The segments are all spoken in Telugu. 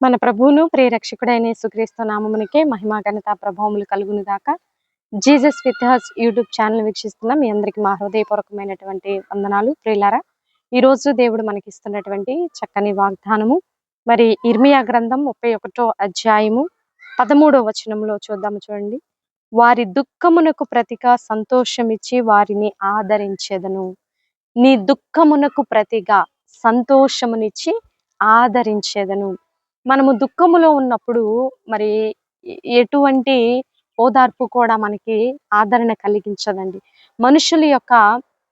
మన ప్రభువును ప్రియరక్షకుడైన సుక్రీస్తు నామమునికే మహిమా ఘనత ప్రభావములు కలుగును దాకా Jesus with us YouTube channel వీక్షిస్తున్న మీ అందరికి మా హృదయపూర్వకమైనటువంటి వందనాలు. ప్రియులారా ఈ రోజు దేవుడు మనకి ఇస్తున్నటువంటి చక్కని వాగ్దానము. మరి ఇర్మియా గ్రంథం ముప్పై ఒకటో అధ్యాయము పదమూడో వచనంలో చూద్దాము చూడండి. వారి దుఃఖమునకు ప్రతిగా సంతోషమిచ్చి వారిని ఆదరించేదను. నీ దుఃఖమునకు ప్రతిగా సంతోషమునిచ్చి ఆదరించేదను. మనము దుఃఖములో ఉన్నప్పుడు మరి ఎటువంటి ఓదార్పు కూడా మనకి ఆదరణ కలిగించదండి. మనుషుల యొక్క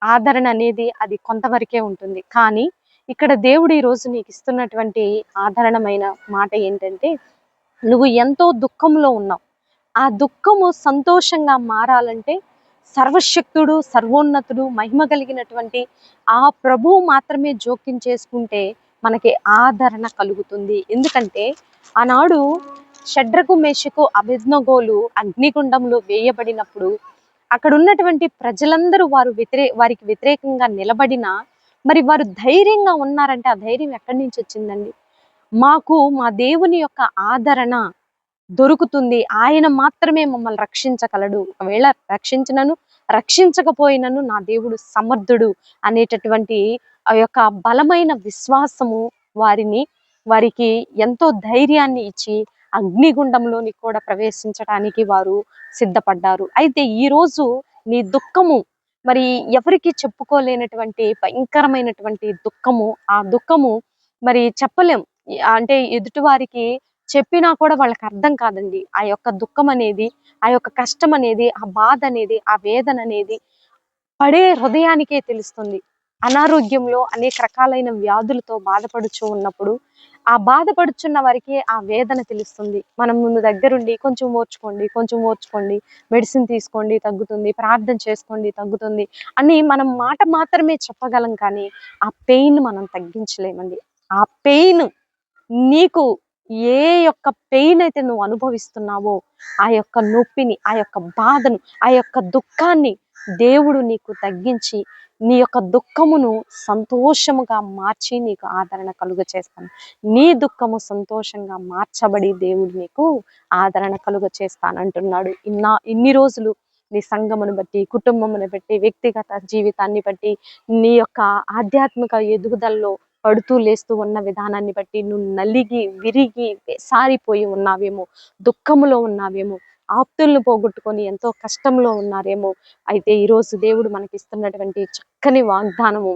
ఆదరణ అనేది అది కొంతవరకే ఉంటుంది. కానీ ఇక్కడ దేవుడు ఈరోజు నీకు ఇస్తున్నటువంటి ఆదరణమైన మాట ఏంటంటే నువ్వు ఎంతో దుఃఖంలో ఉన్నావు. ఆ దుఃఖము సంతోషంగా మారాలంటే సర్వశక్తుడు సర్వోన్నతుడు మహిమ కలిగినటువంటి ఆ ప్రభువు మాత్రమే జోక్యం చేసుకుంటే మనకి ఆదరణ కలుగుతుంది. ఎందుకంటే ఆనాడు షడ్రకు మేషకు అభిజ్ఞగోలు అగ్నిగుండంలో వేయబడినప్పుడు అక్కడ ఉన్నటువంటి ప్రజలందరూ వారు వ్యతిరే వారికి వ్యతిరేకంగా నిలబడిన మరి వారు ధైర్యంగా ఉన్నారంటే ఆ ధైర్యం ఎక్కడి నుంచి వచ్చిందండి? మాకు మా దేవుని యొక్క ఆదరణ దొరుకుతుంది. ఆయన మాత్రమే మమ్మల్ని రక్షించగలడు. ఒకవేళ రక్షించినను రక్షించకపోయినను నా దేవుడు సమర్థుడు అనేటటువంటి ఆ యొక్క బలమైన విశ్వాసము వారిని వారికి ఎంతో ధైర్యాన్ని ఇచ్చి అగ్నిగుండంలోని కూడా ప్రవేశించడానికి వారు సిద్ధపడ్డారు. అయితే ఈ రోజు నీ దుఃఖము మరి ఎవరికి చెప్పుకోలేనటువంటి భయంకరమైనటువంటి దుఃఖము ఆ దుఃఖము మరి చెప్పలేం. అంటే ఎదుటివారికి చెప్పినా కూడా వాళ్ళకి అర్థం కాదండి. ఆ యొక్క దుఃఖం అనేది ఆ యొక్క కష్టం అనేది ఆ బాధ అనేది ఆ వేదన అనేది పడే హృదయానికే తెలుస్తుంది. అనారోగ్యంలో అనేక రకాలైన వ్యాధులతో బాధపడుచు ఉన్నప్పుడు ఆ బాధపడుచున్న వారికి ఆ వేదన తెలుస్తుంది. మనం ముందు దగ్గరుండి కొంచెం ఓర్చుకోండి కొంచెం ఓర్చుకోండి. మెడిసిన్ తీసుకోండి తగ్గుతుంది. ప్రార్థన చేసుకోండి తగ్గుతుంది. అని మనం మాట మాత్రమే చెప్పగలం కానీ ఆ పెయిన్ మనం తగ్గించలేమండి. ఆ పెయిన్ నీకు ఏ యొక్క పెయిన్ అయితే నువ్వు అనుభవిస్తున్నావో ఆ యొక్క నొప్పిని ఆ యొక్క బాధను ఆ యొక్క దుఃఖాన్ని దేవుడు నీకు తగ్గించి నీ యొక్క దుఃఖమును సంతోషముగా మార్చి నీకు ఆదరణ కలుగ చేస్తాను. నీ దుఃఖము సంతోషంగా మార్చబడి దేవుడు నీకు ఆదరణ కలుగ చేస్తానంటున్నాడు ఇన్నా ఇన్ని రోజులు నీ సంఘమును బట్టి కుటుంబమును బట్టి వ్యక్తిగత జీవితాన్ని బట్టి నీ యొక్క ఆధ్యాత్మిక ఎదుగుదలలో పడుతూ లేస్తూ ఉన్న విధానాన్ని బట్టి నువ్వు నలిగి విరిగి సారిపోయి ఉన్నావేమో దుఃఖములో ఉన్నావేమో ఆప్తులను పోగొట్టుకొని ఎంతో కష్టంలో ఉన్నారేమో. అయితే ఈరోజు దేవుడు మనకి ఇస్తున్నటువంటి చక్కని వాగ్దానము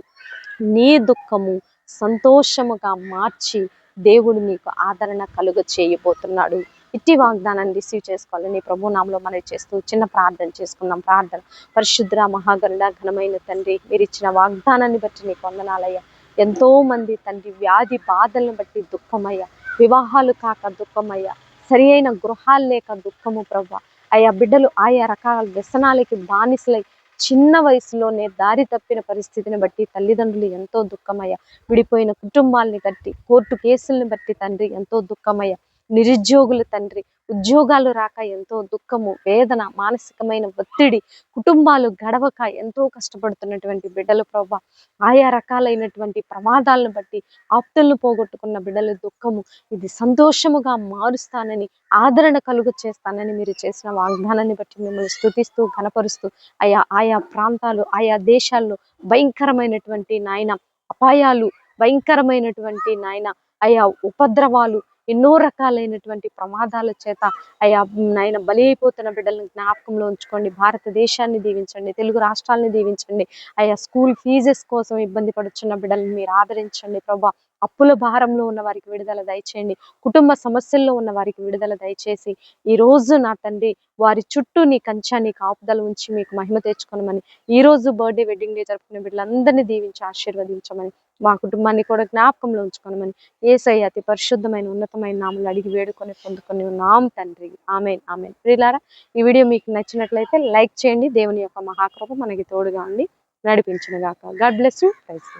నీ దుఃఖము సంతోషముగా మార్చి దేవుడు నీకు ఆదరణ కలుగ చేయబోతున్నాడు. ఇట్టి వాగ్దానాన్ని రిసీవ్ చేసుకోవాలని ప్రభు నామలో మనం చేస్తూ చిన్న ప్రార్థన చేసుకుందాం. ప్రార్థన. పరిశుద్ర మహాగరుడ ఘనమైన తండ్రి మీరు ఇచ్చిన వాగ్దానాన్ని బట్టి నీకు వందనాలయ్యా. ఎంతో మంది తండ్రి వ్యాధి బాధలను బట్టి దుఃఖమయ్యా. వివాహాలు కాక దుఃఖమయ్యా. సరి అయిన గృహాలు లేక దుఃఖము ప్రభా ఆయా బిడ్డలు ఆయా రకాల వ్యసనాలకి బానిసలై చిన్న వయసులోనే దారి తప్పిన పరిస్థితిని బట్టి తల్లిదండ్రులు ఎంతో దుఃఖమయ్యా. విడిపోయిన కుటుంబాలని బట్టి కోర్టు కేసుల్ని బట్టి తండ్రి ఎంతో దుఃఖమయ్యా. నిరుద్యోగుల తండ్రి. ఉద్యోగాలు రాక ఎంతో దుఃఖము వేదన మానసికమైన ఒత్తిడి కుటుంబాలు గడవక ఎంతో కష్టపడుతున్నటువంటి బిడ్డలు ప్రభా ఆయా రకాలైనటువంటి ప్రమాదాలను బట్టి ఆప్తులను పోగొట్టుకున్న బిడ్డల దుఃఖము. ఇది సంతోషముగా మారుస్తానని ఆదరణ కలుగ చేస్తానని మీరు చేసిన వాగ్దానాన్ని బట్టి మిమ్మల్ని స్థుతిస్తూ కనపరుస్తూ ఆయా ఆయా ప్రాంతాలు ఆయా దేశాల్లో భయంకరమైనటువంటి నాయన అపాయాలు భయంకరమైనటువంటి నాయన ఆయా ఉపద్రవాలు ఎన్నో రకాలైనటువంటి ప్రమాదాల చేత అయ్యా ఆయన బలి అయిపోతున్న బిడ్డలను జ్ఞాపకంలో ఉంచుకోండి. భారతదేశాన్ని దీవించండి. తెలుగు రాష్ట్రాలని దీవించండి. అయ్యా స్కూల్ ఫీజెస్ కోసం ఇబ్బంది పడుచున్న బిడ్డలను మీరు ఆదరించండి ప్రభా. అప్పుల భారంలో ఉన్న వారికి విడుదల దయచేయండి. కుటుంబ సమస్యల్లో ఉన్న వారికి విడుదల దయచేసి ఈ రోజు నా తండ్రి వారి చుట్టూ నీ కంచా నీ కాపుదల ఉంచి మీకు మహిమ తెచ్చుకోనమని ఈ రోజు బర్త్డే వెడ్డింగ్ డే జరుపుకునే బిడ్డలందరినీ దీవించి ఆశీర్వదించమని మా కుటుంబాన్ని కూడా జ్ఞాపకంలో ఉంచుకోనమని ఏసై అతి పరిశుద్ధమైన ఉన్నతమైన నామలు అడిగి వేడుకొని పొందుకొని ఉన్నాం తండ్రి. Amen amen. ప్రియులారా ఈ వీడియో మీకు నచ్చినట్లయితే లైక్ చేయండి. దేవుని యొక్క మహాకృప మనకి తోడుగా ఉండి నడిపించిన గాక గాడ్ బ్లెస్ యూ. ప్రైస్